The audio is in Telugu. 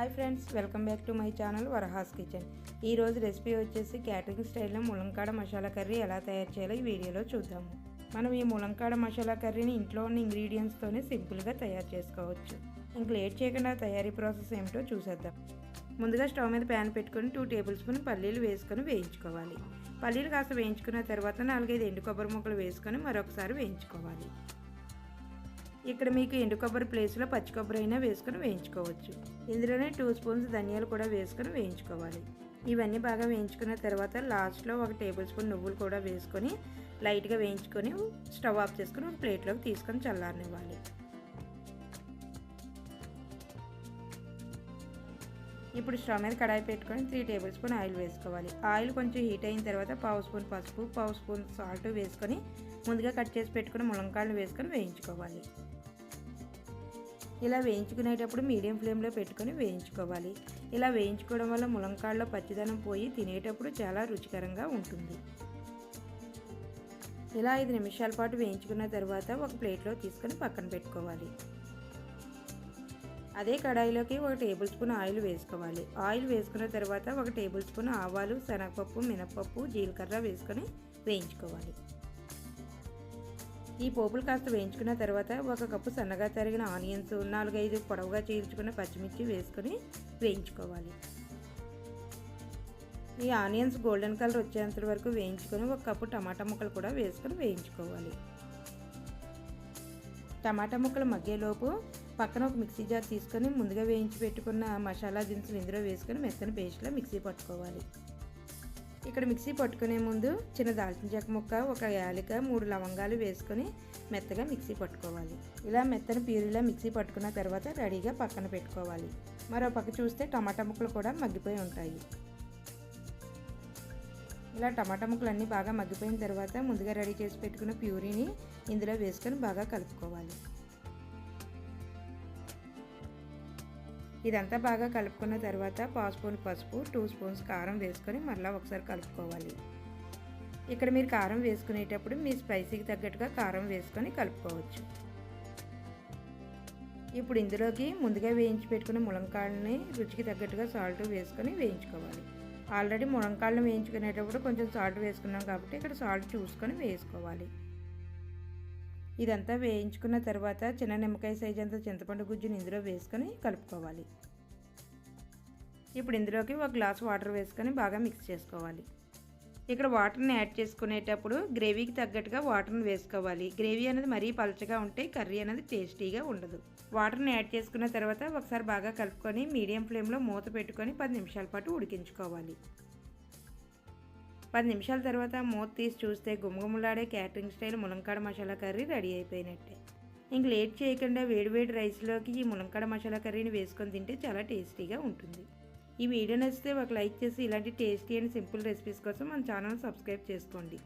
Hi friends welcome back to my channel Varahas kitchen. ఈ రోజు రెసిపీ వచ్చేసి క్యాటరింగ్ స్టైల్లో ములంకాడ మసాలా కర్రీ ఎలా తయారు చేయాలో ఈ వీడియోలో చూద్దాము. మనం ఈ ములంకాడ మసాలా కర్రీని ఇంట్లో ఉన్న ఇంగ్రీడియంట్స్తోనే సింపుల్గా తయారు చేసుకోవచ్చు. ఇంక లేట్ చేయకుండా తయారీ ప్రాసెస్ ఏమిటో చూసేద్దాం. ముందుగా స్టవ్ మీద ప్యాన్ పెట్టుకొని టూ టేబుల్ స్పూన్ పల్లీలు వేసుకొని వేయించుకోవాలి. పల్లీలు కాస్త వేయించుకున్న తర్వాత నాలుగైదు ఎండు కొబ్బరి ముక్కలు వేసుకొని మరొకసారి వేయించుకోవాలి. ఇక్కడ మీకు ఎండు కొబ్బరి ప్లేస్లో పచ్చి కొబ్బరి అయినా వేసుకొని వేయించుకోవచ్చు. ఇందులోనే టూ స్పూన్స్ ధనియాలు కూడా వేసుకొని వేయించుకోవాలి. ఇవన్నీ బాగా వేయించుకున్న తర్వాత లాస్ట్లో ఒక టేబుల్ స్పూన్ నువ్వులు కూడా వేసుకొని లైట్గా వేయించుకొని స్టవ్ ఆఫ్ చేసుకొని ఒక ప్లేట్లోకి తీసుకొని చల్లారనివ్వాలి. ఇప్పుడు స్టవ్ మీద కడాయి పెట్టుకొని త్రీ టేబుల్ స్పూన్ ఆయిల్ వేసుకోవాలి. ఆయిల్ కొంచెం హీట్ అయిన తర్వాత పావు స్పూన్ పసుపు పావు స్పూన్ సాల్ట్ వేసుకొని ముందుగా కట్ చేసి పెట్టుకుని ములంకాయలు వేసుకొని వేయించుకోవాలి. ఇలా వేయించుకునేటప్పుడు మీడియం ఫ్లేమ్లో పెట్టుకొని వేయించుకోవాలి. ఇలా వేయించుకోవడం వల్ల ములంకాడలో పచ్చిదనం పోయి తినేటప్పుడు చాలా రుచికరంగా ఉంటుంది. ఇలా ఐదు నిమిషాల పాటు వేయించుకున్న తర్వాత ఒక ప్లేట్లో తీసుకొని పక్కన పెట్టుకోవాలి. అదే కడాయిలోకి ఒక టేబుల్ స్పూన్ ఆయిల్ వేసుకోవాలి. ఆయిల్ వేసుకున్న తర్వాత ఒక టేబుల్ స్పూన్ ఆవాలు శనగపప్పు మినపప్పు జీలకర్ర వేసుకొని వేయించుకోవాలి. ఈ పోపులు కాస్త వేయించుకున్న తర్వాత ఒక కప్పు సన్నగా తరిగిన ఆనియన్స్ నాలుగైదు పొడవుగా చీల్చుకున్న పచ్చిమిర్చి వేసుకొని వేయించుకోవాలి. ఈ ఆనియన్స్ గోల్డెన్ కలర్ వచ్చేంత వరకు వేయించుకొని ఒక కప్పు టమాటా ముక్కలు కూడా వేసుకొని వేయించుకోవాలి. టమాటా ముక్కలు మగ్గేలోపు పక్కన ఒక మిక్సీ జార్ తీసుకొని ముందుగా వేయించి పెట్టుకున్న మసాలా దినుసులు ఇందులో వేసుకొని మెత్తని పేస్ట్లో మిక్సీ పట్టుకోవాలి. ఇక్కడ మిక్సీ పట్టుకునే ముందు చిన్న దాల్చిన చెక్క ముక్క ఒక యాలిక మూడు లవంగాలు వేసుకొని మెత్తగా మిక్సీ పట్టుకోవాలి. ఇలా మెత్తని ప్యూరీలా మిక్సీ పట్టుకున్న తర్వాత రెడీగా పక్కన పెట్టుకోవాలి. మరో పక్క చూస్తే టమాటా ముక్కలు కూడా మగ్గిపోయి ఉంటాయి. ఇలా టమాటా ముక్కలు అన్నీ బాగా మగ్గిపోయిన తర్వాత ముందుగా రెడీ చేసి పెట్టుకున్న ప్యూరీని ఇందులో వేసుకొని బాగా కలుపుకోవాలి. ఇదంతా బాగా కలుపుకున్న తర్వాత పావు స్పూన్ పసుపు టూ స్పూన్స్ కారం వేసుకొని మళ్ళీ ఒకసారి కలుపుకోవాలి. ఇక్కడ మీరు కారం వేసుకునేటప్పుడు మీ స్పైసీకి తగ్గట్టుగా కారం వేసుకొని కలుపుకోవచ్చు. ఇప్పుడు ఇందులోకి ముందుగా వేయించి పెట్టుకున్న ములంకాయలని రుచికి తగ్గట్టుగా సాల్ట్ వేసుకొని వేయించుకోవాలి. ఆల్రెడీ ములంకాయలను వేయించుకునేటప్పుడు కొంచెం సాల్ట్ వేసుకున్నాం కాబట్టి ఇక్కడ సాల్ట్ చూసుకొని వేసుకోవాలి. ఇదంతా వేయించుకున్న తర్వాత చిన్న నిమ్మకాయ సైజ్ అంత చింతపండు గుజ్జుని ఇందులో వేసుకొని కలుపుకోవాలి. ఇప్పుడు ఇందులోకి ఒక గ్లాస్ వాటర్ వేసుకొని బాగా మిక్స్ చేసుకోవాలి. ఇక్కడ వాటర్ని యాడ్ చేసుకునేటప్పుడు గ్రేవీకి తగ్గట్టుగా వాటర్ని వేసుకోవాలి. గ్రేవీ అనేది మరీ పలచగా ఉంటే కర్రీ అనేది టేస్టీగా ఉండదు. వాటర్ని యాడ్ చేసుకున్న తర్వాత ఒకసారి బాగా కలుపుకొని మీడియం ఫ్లేమ్లో మూత పెట్టుకొని పది నిమిషాల పాటు ఉడికించుకోవాలి. పది నిమిషాల తర్వాత మూత తీసి చూస్తే గుమగుమలాడే క్యాటరింగ్ స్టైల్ ములంకాడ మసాలా కర్రీ రెడీ అయిపోయినట్టే. ఇంక లేట్ చేయకుండా వేడివేడి రైస్లోకి ఈ ములంకాడ మసాలా కర్రీని వేసుకొని తింటే చాలా టేస్టీగా ఉంటుంది. ఈ వీడియో నచ్చితే ఒక లైక్ చేసి ఇలాంటి టేస్టీ అండ్ సింపుల్ రెసిపీస్ కోసం మన ఛానల్ సబ్స్క్రైబ్ చేసుకోండి.